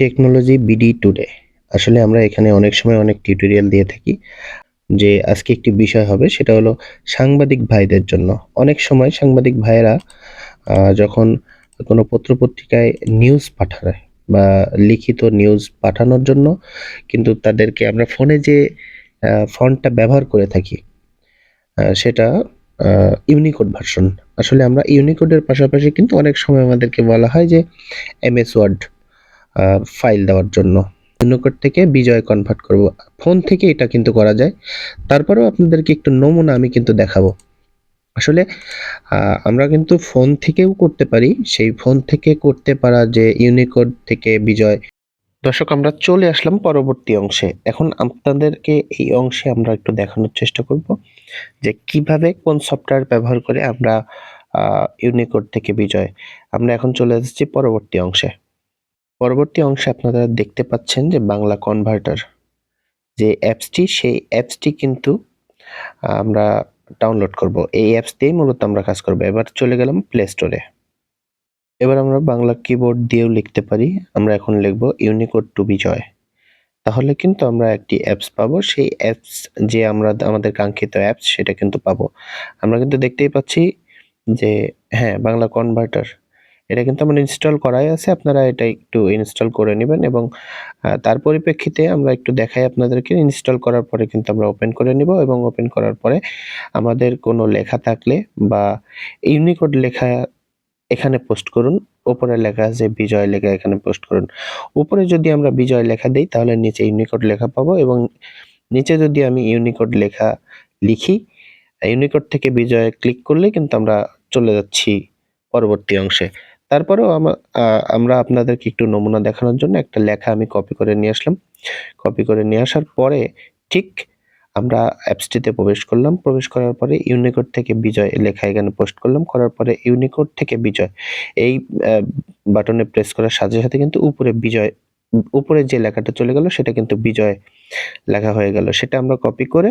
Technology BD today আসলে আমরা এখানে অনেক সময় অনেক টিউটোরিয়াল দিয়ে থাকি, যে আজকে একটি বিষয় হবে, সেটা হলো সাংবাদিক ভাইদের জন্য। অনেক সময় সাংবাদিক ভাইয়েরা যখন কোনো পত্রপত্রিকায় নিউজ পাঠায় বা লিখিত নিউজ পাঠানোর জন্য, কিন্তু তাদেরকে আমরা ফোনে যে ফন্টটা ব্যবহার করে থাকি সেটা ইউনিকোড ভার্সন আসলে আমরা ইউনিকোডের পাশাপাশি কিন্তু অনেক সময় আমাদেরকে বলা হয় যে এমএস ওয়ার্ড ফাইল দেওয়ার জন্য। ইউনিকোড থেকে বিজয় কনভার্ট করব। ফোন থেকে এটা কিন্তু করা যায়। তারপরেও আপনাদেরকে একটু নমুনা আমি কিন্তু দেখাবো। আসলে আমরা কিন্তু ফোন থেকেও করতে পারি। সেই ফোন থেকে করতে পারা যে ইউনিকোড থেকে বিজয়। দর্শক, আমরা চলে আসলাম পরবর্তী অংশে। এখন আপনাদেরকে এই অংশে আমরা একটু দেখানোর চেষ্টা করব যে কীভাবে কোন সফটওয়্যার ব্যবহার করে আমরা ইউনিকোড থেকে বিজয়। আমরা এখন চলে এসেছি পরবর্তী অংশে। পরবর্তী অংশে আপনারা দেখতে পাচ্ছেন যে বাংলা কনভার্টার যে অ্যাপসটি, সেই অ্যাপসটি কিন্তু আমরা ডাউনলোড করব। এই অ্যাপস দিয়েই মূলত আমরা কাজ করব। এবার চলে গেলাম প্লে স্টোরে এবার আমরা বাংলা কিবোর্ড দিয়েও লিখতে পারি। আমরা এখন লিখব ইউনিকোড টু বিজয় তাহলে কিন্তু আমরা একটি অ্যাপস পাবো। সেই অ্যাপস যে আমরা, আমাদের কাঙ্ক্ষিত অ্যাপস, সেটা কিন্তু পাবো। আমরা কিন্তু দেখতেই পাচ্ছি যে হ্যাঁ বাংলা কনভার্টার এটা কিন্তু আমার ইনস্টল করাই আছে। আপনারা এটা একটু ইনস্টল করে নেবেন এবং তার পরিপ্রেক্ষিতে আমরা একটু দেখাই আপনাদেরকে। ইনস্টল করার পরে কিন্তু আমরা ওপেন করে নিব এবং ওপেন করার পরে আমাদের কোনো লেখা থাকলে বা ইউনিকোড লেখা এখানে পোস্ট করুন। উপরে লেখা আছে বিজয় লেখা, এখানে পোস্ট করুন। উপরে যদি আমরা বিজয় লেখা দিই, তাহলে নিচে ইউনিকোড লেখা পাবো এবং নিচে যদি আমি ইউনিকোড লেখা লিখি ইউনিকোড থেকে বিজয় ক্লিক করলে কিন্তু আমরা চলে যাচ্ছি পরবর্তী অংশে। তারপরেও আমরা আপনাদেরকে একটু নমুনা দেখানোর জন্য একটা লেখা আমি কপি করে নিয়ে আসলাম। কপি করে নিয়ে আসার পরে ঠিক আমরা অ্যাপসটিতে প্রবেশ করলাম। প্রবেশ করার পরে ইউনিকোড থেকে বিজয় লেখা এখানে পোস্ট করলাম। করার পরে ইউনিকোড থেকে বিজয়। এই বাটনে প্রেস করার সাথে সাথে কিন্তু উপরে বিজয়, উপরে যে লেখাটা চলে গেল সেটা কিন্তু বিজয় লেখা হয়ে গেল। সেটা আমরা কপি করে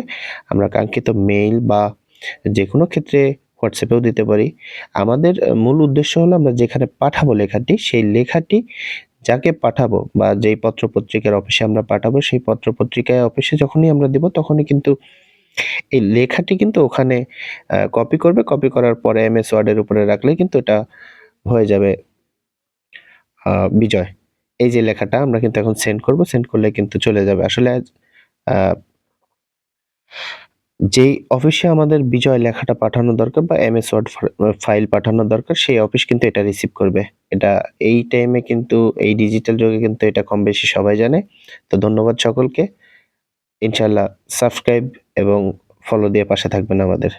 আমরা কাঙ্ক্ষিত মেইল বা যে কোনো ক্ষেত্রে হোয়াটসঅ্যাপেও দিতে পারি। আমাদের মূল উদ্দেশ্য হলো আমরা যেখানে পাঠাবো লেখাটি, সেই লেখাটি যাকে পাঠাবো বা যেই পত্র পত্রিকার অফিসে আমরা পাঠাবো, সেই পত্র পত্রিকায় অফিসে যখনই আমরা দেব, তখনই কিন্তু এই লেখাটি কিন্তু ওখানে কপি করবে। কপি করার পরে এম এস ওয়ার্ডের উপরে রাখলে কিন্তু এটা হয়ে যাবে বিজয়। এই যে লেখাটা আমরা কিন্তু এখন সেন্ড করব সেন্ড করলে কিন্তু চলে যাবে। আসলে যেই অফিসে আমাদের বিজয় লেখাটা পাঠানো দরকার বা এম এস ওয়ার্ড ফাইল পাঠানো দরকার, সেই অফিস কিন্তু এটা রিসিভ করবে। এটা এই টাইমে কিন্তু, এই ডিজিটাল যুগে কিন্তু এটা কম বেশি সবাই জানে। তো ধন্যবাদ সকলকে। ইনশাল্লাহ সাবস্ক্রাইব এবং ফলো দিয়ে পাশে থাকবেন আমাদের।